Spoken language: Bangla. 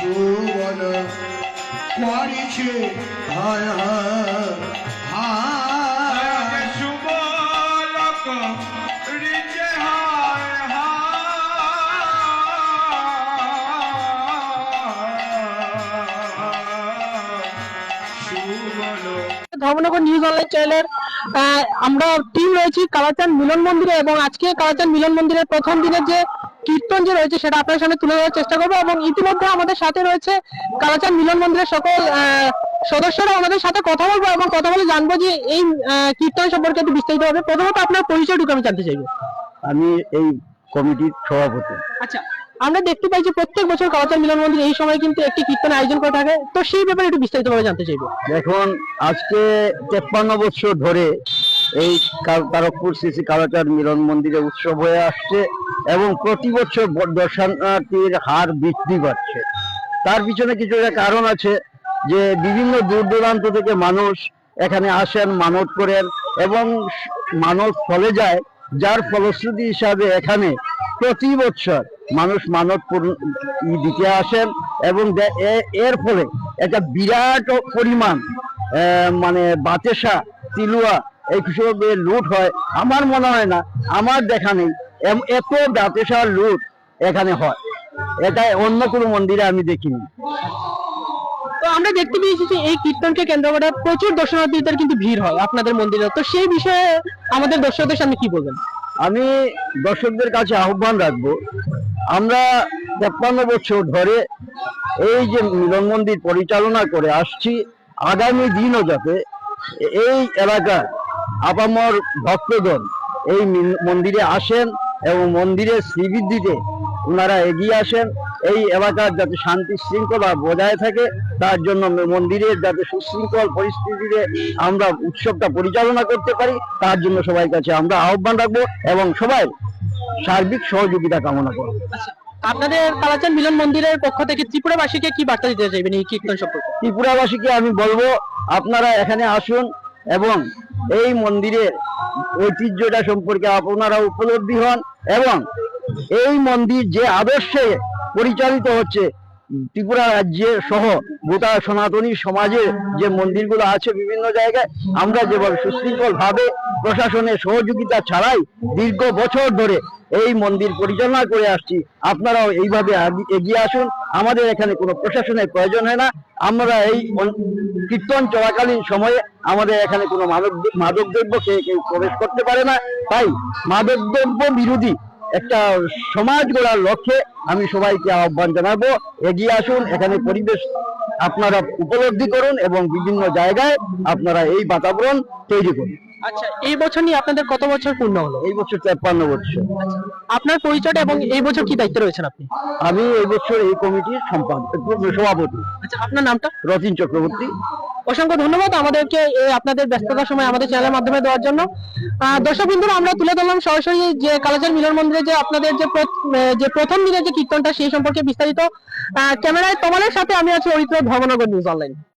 সুবল করেছে হায় হায় হায় ধর্মনগর নিউজ অনলাইন চ্যানেলের আমরা টিম রয়েছি কালাচান মিলন মন্দিরে এবং আজকে কালাচান মিলন মন্দিরের প্রথম দিনের যে কীর্তন যে রয়েছে সেটা আপনার সামনে তুলে ধরার চেষ্টা করব এবং ইতিমধ্যে আমাদের সাথে রয়েছে কালাচান মিলন মন্দিরের সকল আহ, সদস্যরা আমাদের সাথে কথা বলব এবং কথা বলে জানব যে এই কীর্তন সম্পর্কে একটু বিস্তারিত হবে প্রথমত আপনার পরিচয়টুকু আমি জানতে চাইব। আমি এই কমিটির সভাপতি। আচ্ছা আমরা দেখতে পাই যে প্রত্যেক বছর কালাচান মিলন মন্দির এই সময় কিন্তু একটি কীর্তন আয়োজন করে থাকে। তো সেই ব্যাপারে একটু বিস্তারিতভাবে জানতে চাইব। দেখুন, আজকে তেপ্পান্ন বছর ধরে এই তারকপুর শ্রী কালাচার মিলন মন্দিরে উৎসব হয়ে আসছে এবং প্রতি বছর দর্শনার্থীর হার বৃদ্ধি পাচ্ছে। তার পিছনে কিছু একটা কারণ আছে যে বিভিন্ন দূর দূরান্ত থেকে মানুষ এখানে আসেন, মানত করেন এবং মানত ফলে যায়, যার ফলশ্রুতি হিসাবে এখানে প্রতি বছর মানুষ মানত দিতে আসেন এবং এর ফলে একটা বিরাট পরিমাণ মানে বাতেসা তিলুয়া এই কৃষকের লুট হয়। আমার মনে হয় না আমার দেখা নেই এত বাতেসার লুট এখানে হয়। এটা অন্য কোনো মন্দিরে আমি দেখিনি। তো আমরা দেখতে পেয়েছি যে এই কীর্তনকে কেন্দ্র করে প্রচুর দর্শনার্থীদের কিন্তু ভিড় হয় আপনাদের মন্দিরে। তো সেই বিষয়ে আমাদের দর্শকদের সামনে কি বলবেন? আমি দর্শকদের কাছে আহ্বান রাখব আমরা তেপ্পান্ন বছর ধরে এই যে মিলন মন্দির পরিচালনা করে আসছি, আগামী দিনও যাতে এই এলাকার আপামর ভক্তগণ এই মন্দিরে আসেন এবং মন্দিরের শ্রীবৃদ্ধিতে ওনারা এগিয়ে আসেন, এই এলাকার যাতে শান্তি শৃঙ্খলা বজায় থাকে, তার জন্য মন্দিরের যাতে সুশৃঙ্খল পরিস্থিতিতে আমরা উৎসবটা পরিচালনা করতে পারি, তার জন্য সবাই কাছে আমরা আহ্বান রাখব এবং সবাই সার্বিক সহযোগিতা কামনা করব। আপনাদের কালাচান মিলন মন্দিরের পক্ষ থেকে ত্রিপুরাবাসীকে কি বার্তা দিতে চাইবেন এই কীর্তন সম্পর্কে? ত্রিপুরাবাসীকে আমি বলব আপনারা এখানে আসুন এবং এই মন্দিরের ঐতিহ্যটা সম্পর্কে আপনারা উপলব্ধি হন এবং এই মন্দির যে আদর্শে পরিচালিত হচ্ছে ত্রিপুরা রাজ্যে সহ গোটা সনাতনী সমাজে যে মন্দিরগুলো আছে বিভিন্ন জায়গায়, আমরা যেভাবে সুশৃঙ্খল ভাবে প্রশাসনের সহযোগিতা ছাড়াই দীর্ঘ বছর ধরে এই মন্দির পরিচালনা করে আসছি, আপনারাও এইভাবে এগিয়ে আসুন। আমাদের এখানে কোনো প্রশাসনের প্রয়োজন হয় না। আমরা এই কীর্তন চলাকালীন সময়ে আমাদের এখানে কোনো মাদক মাদক দ্রব্য খেয়ে কেউ প্রবেশ করতে পারে না। তাই মাদক দ্রব্য বিরোধী একটা সমাজ গড়ার লক্ষ্যে আমি সবাইকে আহ্বান জানাব। এগিয়ে আসুন, এখানে পরিবেশ আপনারা উপলব্ধি করুন এবং বিভিন্ন জায়গায় আপনারা এই বাতাবরণ তৈরি করুন। আচ্ছা এই বছর নিয়ে আপনাদের কত বছর পূর্ণ হলো? এই বছর তেপ্পান্ন বছর। আপনার পরিচয়টা এবং এই বছর কি দায়িত্বে রয়েছেন আপনি? আমি এই বছর এই কমিটির সম্পাদক সভাপতি। আচ্ছা আপনার নামটা? রতিন চক্রবর্তী। অসংখ্য ধন্যবাদ আমাদেরকে আপনাদের ব্যস্ততার সময় আমাদের চ্যানেলের মাধ্যমে দেওয়ার জন্য। দর্শক বিন্দুরা আমরা তুলে ধরলাম সরাসরি যে কালাচার মিলন মন্দিরে যে আপনাদের যে যে প্রথম দিনের যে কীর্তনটা সেই সম্পর্কে বিস্তারিত। ক্যামেরায় তোমাদের সাথে আমি আছি অরিত্র ধর্মনগর নিউজ অনলাইন